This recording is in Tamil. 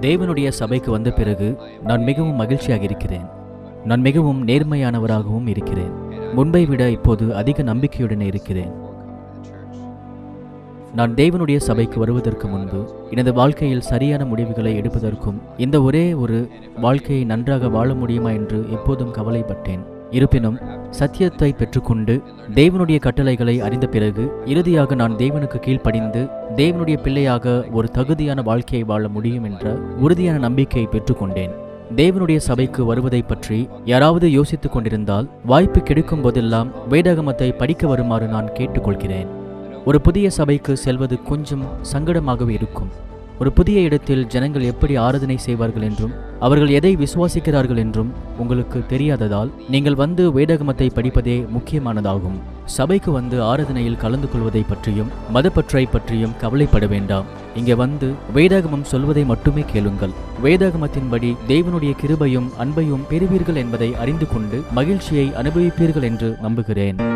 தேவனுடைய சபைக்கு வந்த பிறகு நான் மிகவும் மகிழ்ச்சியாக இருக்கிறேன் நான் மிகவும் நேர்மையானவராகவும் இருக்கிறேன். முன்பை விட இப்போது அதிக நம்பிக்கையுடன் இருக்கிறேன். நான் தேவனுடைய சபைக்கு வருவதற்கு முன்பு எனது வாழ்க்கையில் சரியான முடிவுகளை எடுப்பதற்கும் இந்த ஒரே ஒரு வாழ்க்கையை நன்றாக வாழ முடியுமா என்று எப்போதும் கவலைப்பட்டேன். இருப்பினும் சத்தியத்தை பெற்றுக்கொண்டு தேவனுடைய கட்டளைகளை அறிந்த பிறகு இறுதியாக நான் தேவனுக்கு கீழ்ப்படிந்து தேவனுடைய பிள்ளையாக ஒரு தகுதியான வாழ்க்கையை வாழ முடியும் என்ற உறுதியான நம்பிக்கையை பெற்றுக்கொண்டேன். தேவனுடைய சபைக்கு வருவதை பற்றி யாராவது யோசித்துக் கொண்டிருந்தால் வாய்ப்பு கிடைக்கும் போதெல்லாம் வேதாகமத்தை படிக்க வருமாறு நான் கேட்டுக்கொள்கிறேன். ஒரு புதிய சபைக்கு செல்வது கொஞ்சம் சங்கடமாகவே இருக்கும். ஒரு புதிய இடத்தில் ஜனங்கள் எப்படி ஆராதனை செய்வார்கள் என்றும் அவர்கள் எதை விசுவாசிக்கிறார்கள் என்றும் உங்களுக்கு தெரியாததால் நீங்கள் வந்து வேதாகமத்தை படிப்பதே முக்கியமானதாகும். சபைக்கு வந்து ஆராதனையில் கலந்து கொள்வதை பற்றியும் மதப்பற்றை பற்றியும் கவலைப்பட வேண்டாம். இங்கே வந்து வேதாகமம் சொல்வதை மட்டுமே கேளுங்கள். வேதாகமத்தின்படி தேவனுடைய கிருபையும் அன்பையும் பெறுவீர்கள் என்பதை அறிந்து கொண்டு மகிழ்ச்சியை அனுபவிப்பீர்கள் என்று நம்புகிறேன்.